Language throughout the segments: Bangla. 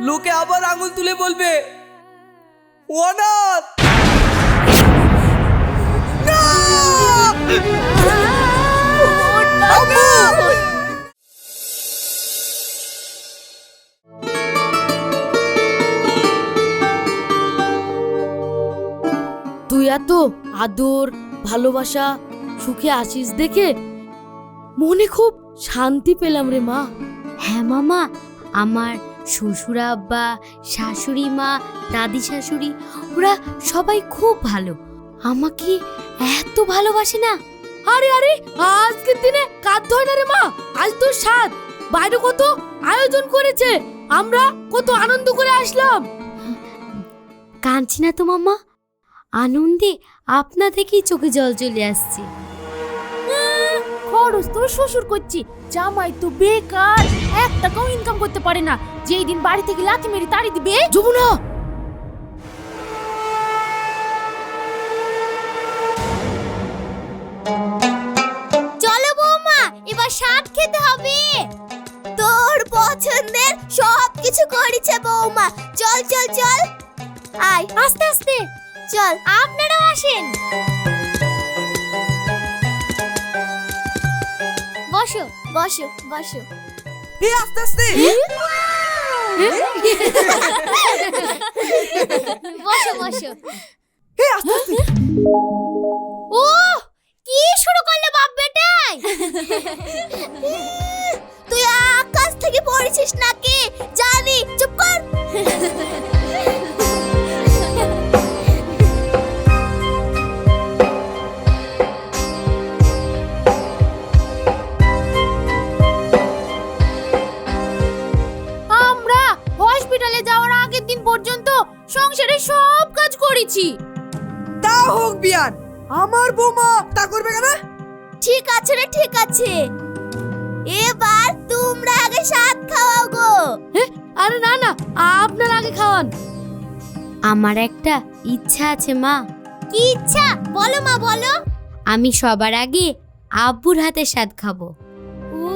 লোকে আবার আঙুল তুলে বলবে অনাথ! তুই এত আদর ভালোবাসা সুখে আসিস দেখে মনে খুব শান্তি পেলাম রে মা। হ্যাঁ মামা আমার শ্বশুর আব্বা, শাশুড়ি মা, দাদি শাশুড়ি, ওরা সবাই খুব ভালো। আমাকে এত ভালোবাসে না। আরে আরে, আজকের দিনে কাঁদতে হয় না রে মা। আজ তো সাত বাইরে কত আয়োজন করেছে। আমরা কত আনন্দ করে আসলাম। কাঁদছি না তো মামা আনন্দে আপনা থেকেই চোখে জল চলে আসছে। খরচ তো শ্বশুর করছি। জামাই তো বেকার, এক টাকাও ইনকাম করতে পারে না। যেই দিন বাড়ি থেকে লাথি মেরে তাড়ি দিবে চলো বৌমা, এবার শাক খেতে হবে। তোর পছন্দের সব কিছু করেছে বৌমা। চল চল চল। আয়, আস্তে আস্তে। চল, আপনারাও আসেন। বসো বসো বসো। এই আস্তে আস্তে। বসো বসো। এই আস্তে আস্তে। ও কি শুরু করলে বাপ বেটাই? তুই আকাশ আমার একটা ইচ্ছা আছে মা। কি ইচ্ছা? বলো মা বলো। আমি সবার আগে আব্বুর হাতে স্বাদ খাব। ও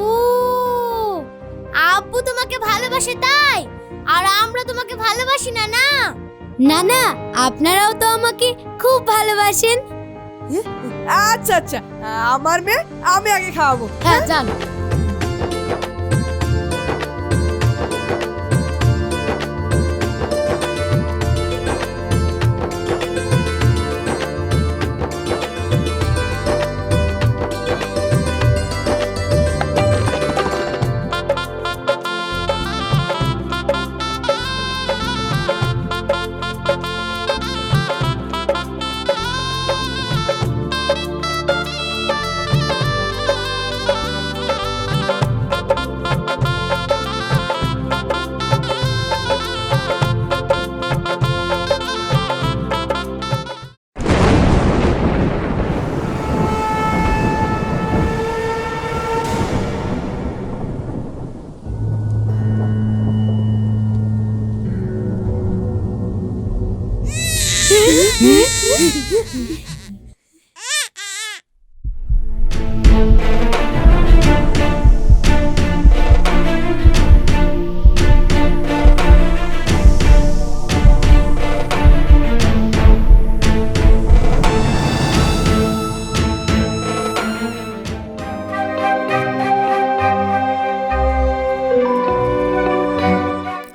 আব্বু তোমাকে ভালোবাসে তাই? আর আমরা তোমাকে ভালোবাসি না না না না আপনারাও তো আমাকে খুব ভালোবাসেন। আচ্ছা আচ্ছা আমার মেয়ে আমি আগে খাওয়াবো। হ্যাঁ যান।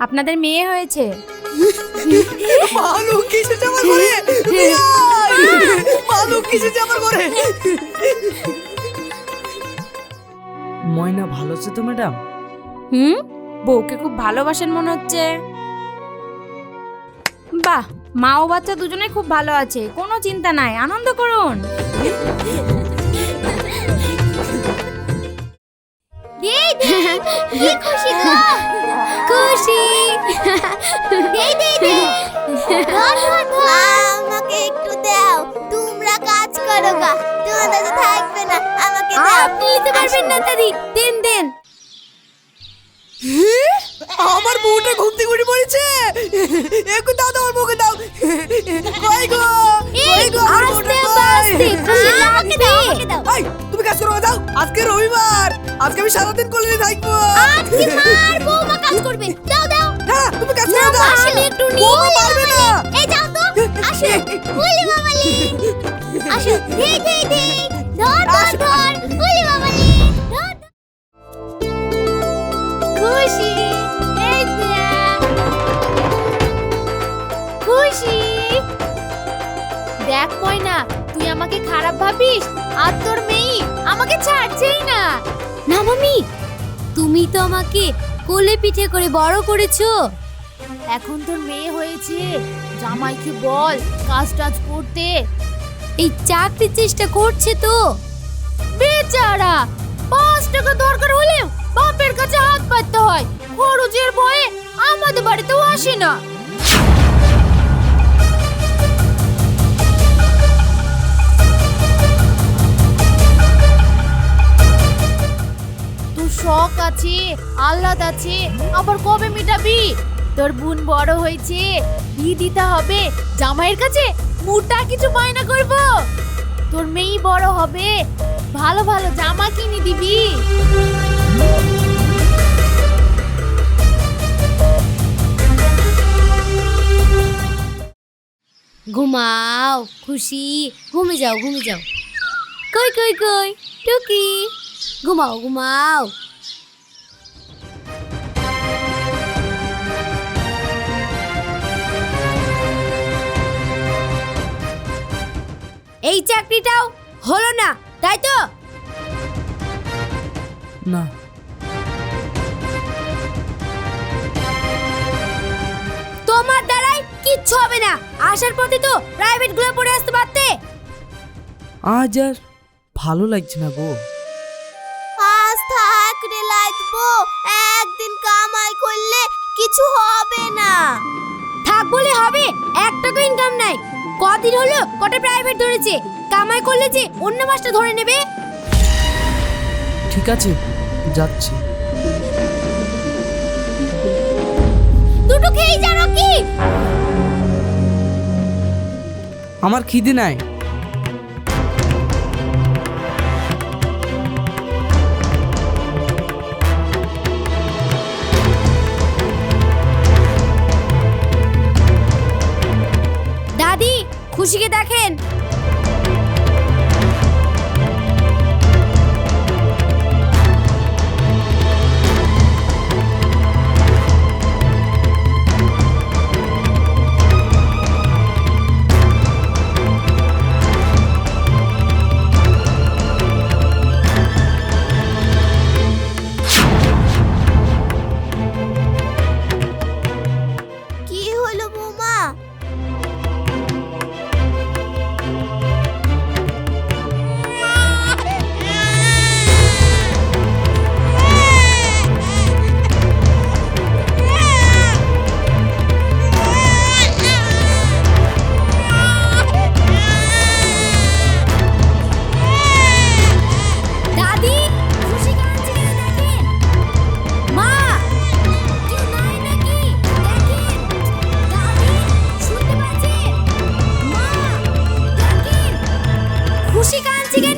আপনাদের মেয়ে হয়েছে? মালু কিসেছে আমার ঘরে। বিয়ান! মালু কিসেছে আমার ঘরে। ময়না ভালো আছে তো ম্যাডাম? হুম? বউকে খুব ভালোবাসেন মনে হচ্ছে। বাহ মা ও বাচ্চা দুজনেই খুব ভালো আছে। কোনো চিন্তা নাই আনন্দ করুন। খুশি খুশি দেই দেই দেই আমাকে একটু দাও তোমরা কাজ করো গা তোমাদের তো থাকবে না আমাকে দাও আপনি নিতে পারবেন না দাদি দেন দেন আমার বউটা ঘুম থেকে উঠে পড়েছে। একটু দাও দাও আমার বউকে দাও। কই গো? কই গো আমার বউটা কই? আমাকে দাও আমাকে দাও। এই, কাজ করব যাও আজকে রবিবার। আজকে আমি সারাদিন কলেজে থাকব। আজকে মার বৌমা কাজ করবে? দাও দাও। তুমি কাজ না আমি একটু নিই পারবে না। এই যাও তো আসো। বলি মামালি। আসো। ধে ধে ধে ধর ধর। তুমি তো আমাকে কোলে পিঠে করে বড় করেছ। এখন তোর মেয়ে হয়েছে জামাইকে বল কাজ টাজ করতে। এই চাকরির চেষ্টা করছে তো। বেচারা পাঁচ টাকা দরকার হলে বাপের কাছে হাত পাততে হয়। খরচের ভয়ে আমাদের বাড়িতেও আসে না। শখ আছে, আহ্লাদ আছে, আবার কবে মিটাবি? তোর বোন বড় হয়েছে, বিয়ে দিতে হবে, জামাইয়ের কাছে মোটা কিছু বায়না করব। তোর মেয়ে বড় হবে, ভালো ভালো জামা কিনে দিবি। ঘুমাও, খুশি, ঘুমে যাও ঘুমে যাও। কই কই কই, টুকি? ঘুমাও ঘুমাও। এই চাকরিটাও হলো না তাই তো? না। তোমার দ্বারাই কিচ্ছু হবে না। আসার পথে তো প্রাইভেটগুলো পড়ে আসতে পারতে। আজ আর ভালো লাগছে না গো। আজ থাক রে লাগবো একদিন কামাই করলে কিছু হবে না। থাক বলে হবে এক টাকা ইনকাম নাই। কদিন হলো কটা প্রাইভেট ধরেছে? কামাই করলে যে অন্য মাসটা ধরে নেবে? ঠিক আছে যাচ্ছি। দুটো খেয়েই জানো কি আমার খিদে নাই। খুশি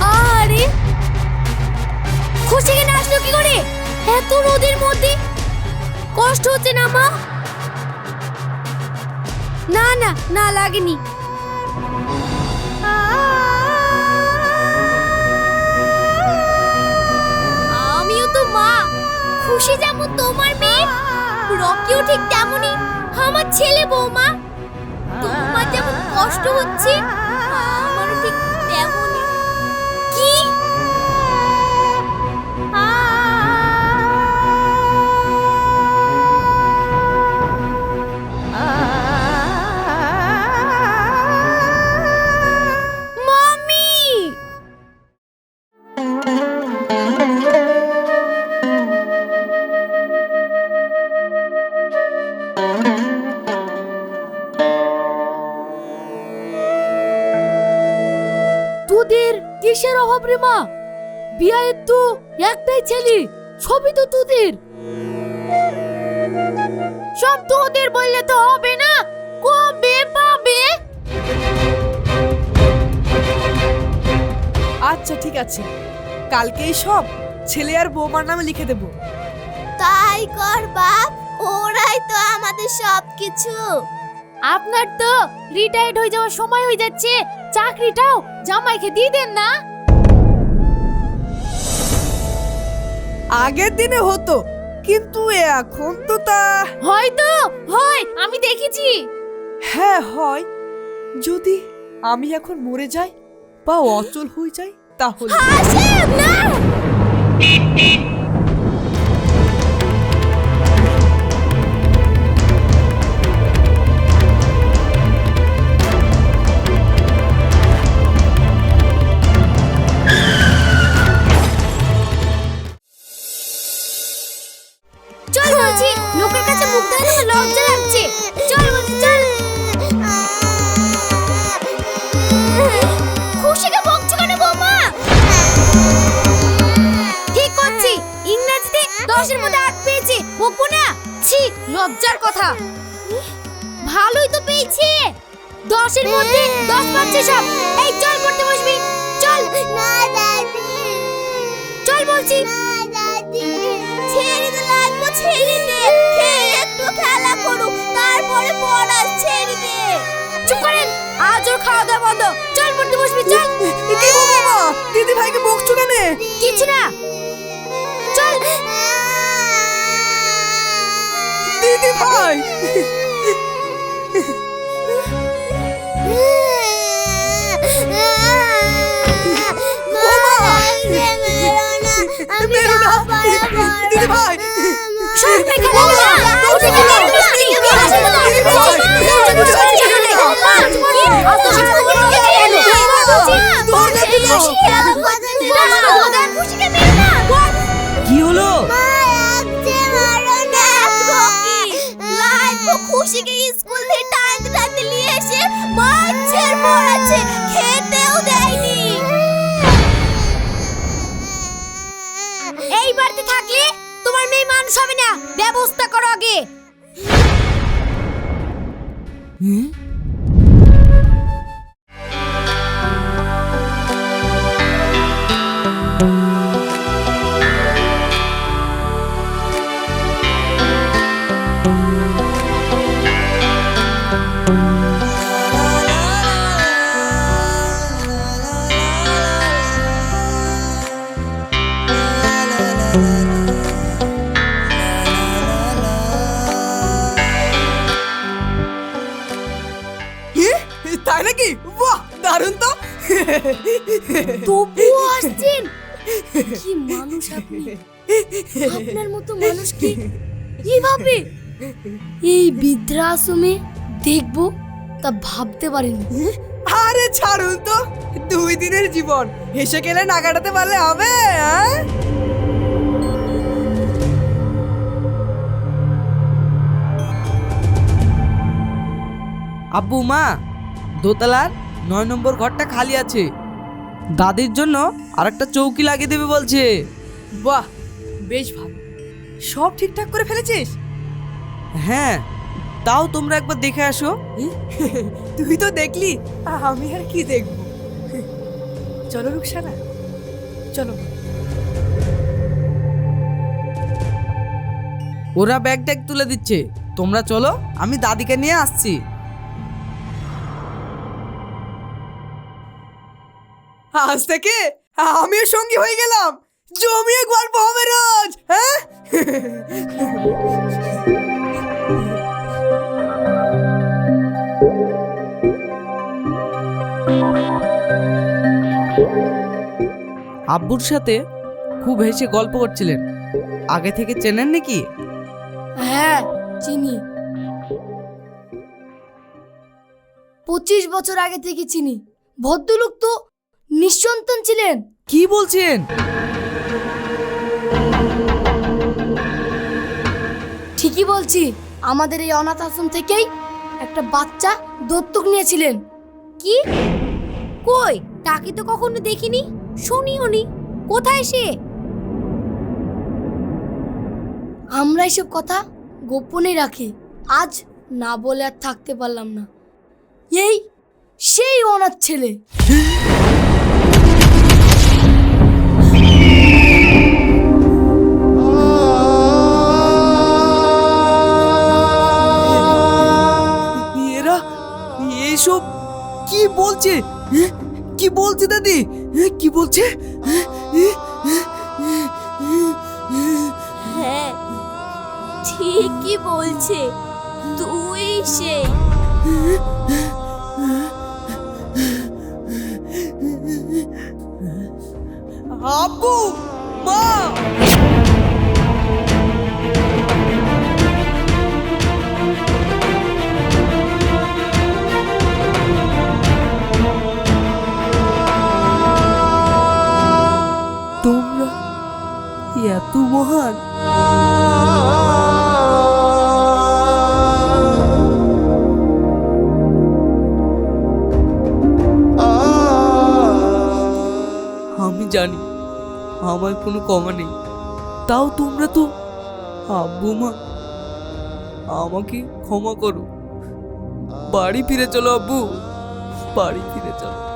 আরে আসলো কি করে? এত রোদের মধ্যে। কষ্ট হচ্ছে না, মা। না না না লাগেনি। খুশি যেমন তোমার মেয়ে রকিও ঠিক তেমনই। আমার ছেলে বৌমা তোমার যেমন কষ্ট হচ্ছে তুদের কিসের অভাব রে মা? বিয়ের তো একটাই ছেলে সবই তো তোদের। সব তোদের বললে তো হবে না কবে পাবে? আচ্ছা ঠিক আছে। কালকেই সব ছেলে আর বৌমার নামে লিখে দেব। তাই কর বাপ ওরাই তো আমাদের সব কিছু আপনার তো রিটায়ার্ড হয়ে যাওয়ার সময় হয়ে যাচ্ছে। চাকরিটাও জামাইকে দিয়ে দেন না। আগের দিনে হতো কিন্তু এখন তো তা হয়তো হয় আমি দেখেছি। হ্যাঁ হয়। যদি আমি এখন মরে যাই বা অচল হয়ে যাই তাহলে হাসিব না! দশের মধ্যে দশ পাচ্ছে সব। এই চল পড়তে বসবি। চল। না দাদি চল বলছি। না দাদি ছেড়ে দে লাগবো ছেড়ে দে। একটু খেলা করুক তারপরে পড়া ছেড়ে দে। চুপ করেন আজ ওর খাওয়া দাওয়া বন্ধ। চল পড়তে বসবি চল। কি বাবা দিদি ভাইকে বকছো কেন? কিছু না। চল। দিদি ভাই! মেরো না দিদি ভাই সব মেখে দাও না উঠে গেল কি আপনার মতো মানুষ কি কীভাবে এই বৃদ্ধাশ্রমে দেখব তা ভাবতে পারিনি। আরে ছাড়ুন তো, দুই দিনের জীবন। হেসে গেলে না কাটাতে পারলে হবে হ্যাঁ? আব্বু, মা, দোতলার নয় নম্বর ঘরটা খালি আছে। দাদির জন্য আরেকটা চৌকি লাগিয়ে দেবে বলছে। বাহ! বেশ ভালো। সব ঠিকঠাক করে ফেলেছিস? হ্যাঁ তাও তোমরা একবার দেখে আসো। তুই তো দেখলি আমি আর কি দেখব? চলো রুকসানা চলো। ওরা ব্যাগ ট্যাগ তুলে দিচ্ছে। তোমরা চলো আমি দাদিকে নিয়ে আসছি। আজ থেকে আমিও সঙ্গী হয়ে গেলাম। জমিয়ে গল্প হবে রোজ হ্যাঁ? আব্বুর সাথে খুব হেসে গল্প করছিলেন। আগে থেকে চেনেন নাকি? হ্যাঁ চিনি। পঁচিশ বছর আগে থেকে চিনি। ভদ্রলোক তো নিঃসন্তান ছিলেন। কি বলছেন? বলছি, আমাদের এই অনাথ আশ্রম থেকেই একটা বাচ্চা দত্তক নিয়েছিলেন। কি? কই? তাকে তো কখনো দেখিনি? শুনিও নি। কোথায় সে? আমরা এসব কথা গোপনে রাখি। আজ না বলে আর থাকতে পারলাম না। এই, সেই অনাথ ছেলে। এইসব কি বলছে? কি বলছে দাদি? কি বলছে? হ্যাঁ ঠিকই বলছে তুই সে। আব্বু মা! মহান আমি জানি, আমার কোনো কমা নেই। তাও তোমরা তো, আব্বু মা, আমাকে ক্ষমা করো। বাড়ি ফিরে চলো আব্বু, বাড়ি ফিরে চলো।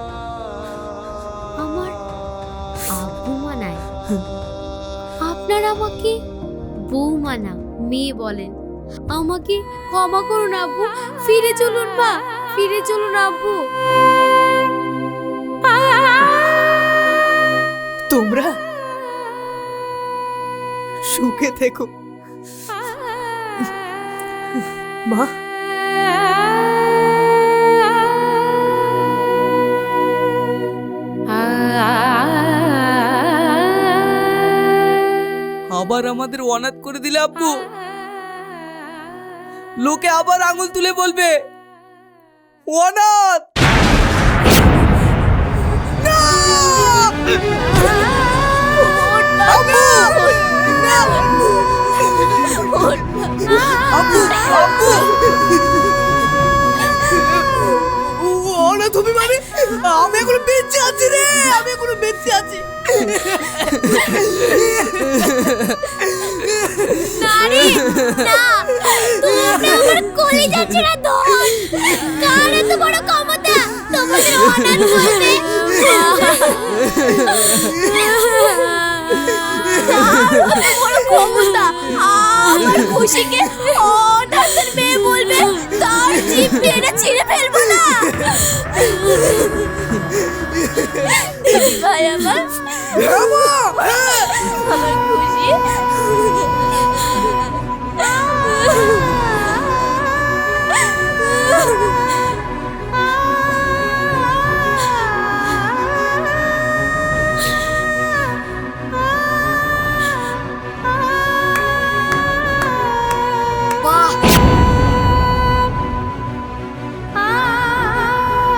আমাকে বৌমা মেয়ে বলেন। আমাকে ক্ষমা করুন আব্বু, ফিরে চলুন মা, ফিরে চলুন আব্বু। তোমরা সুখে থেকো। মা আবার আমাদের অনাথ করে দিলে আব্বু? লোকে আবার আঙুল তুলে বলবে, অনাথ! মানে? আমি এখনও বেঁচে আছি রে, আমি এখনও বেঁচে আছি। নারী, না, তুমি আমার কলিজা ছেড়ে ধন কার এত বড় ক্ষমতা, তোমাদের অনাথ বলবে। কার এত বড় ক্ষমতা, আমার খুশিকে